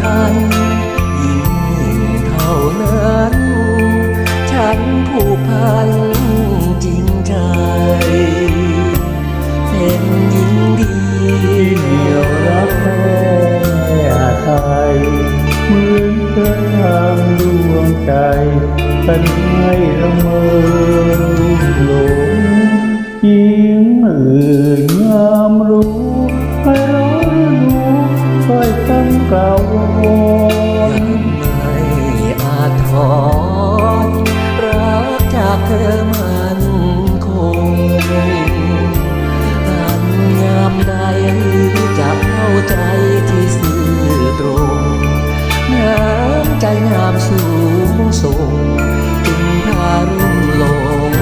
ทันยิ่งเท่านั้น ฉันผู้พันจริงใจ เป็นหญิงดีเดียวรักแท้ไทยเมื่อนกระทางดวงใจ กันให้ละเมอหลง ใจงามสูงส่งจึงพารุ่มหลง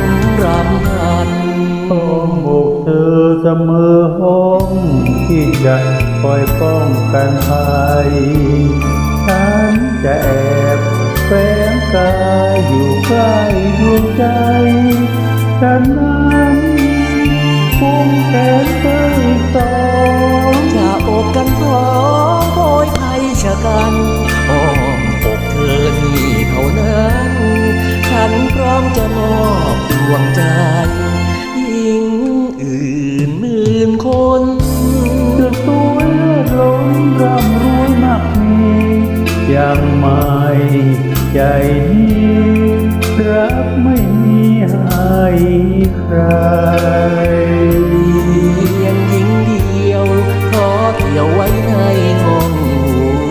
รำพันห้องอกเธอเสมอห้องที่จะคอยป้องกันภัยฉันจะแอบแฝงกายอยู่ใกล้ดวงใจ นพร้อมจะมอบดวงใจยิ่งอื่นหมื่นคนจะสวยเลิศล้นร่ำรวยมากมียังไม่ใจดีรักไม่มีให้ใครเพียงหญิงเดียว ขอเกี่ยวไว้ในห้องหั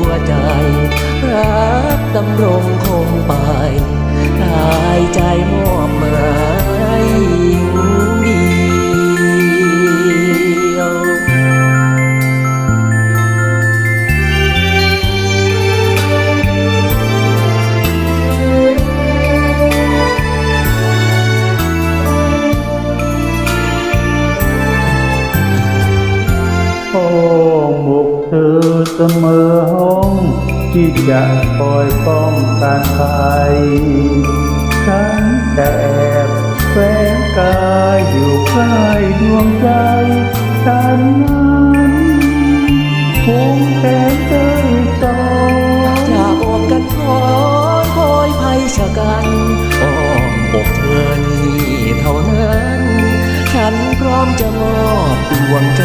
วใจ รักดำรง มอห้องที่จะคอยป้องกันภัยฉันแต่แอบแฝงกายอยู่ใกล้ดวงใจฉันนั้นภูมิแขนเคยสองจากอกกันคอยคอยภัยชะกันอ้อมอกเธอนี่เท่านั้น ฉันพร้อมจะมอบดวงใจ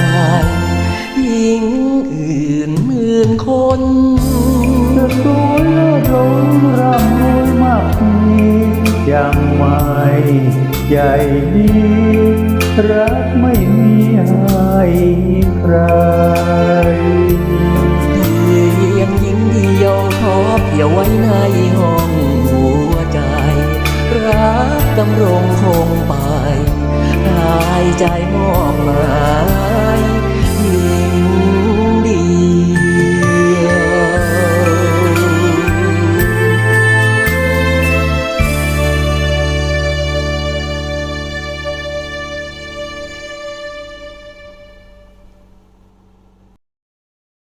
อื่นหมื่นคนจะสวยเลิศล้นร่ำรวยมากมียังไม่ใหญ่ดีรักไม่มีให้ใครเพียงหญิงเดียวขอเพียวไว้ในห้องหัวใจ รักดำรงคงไปกายใจมอบหมายลิง 你。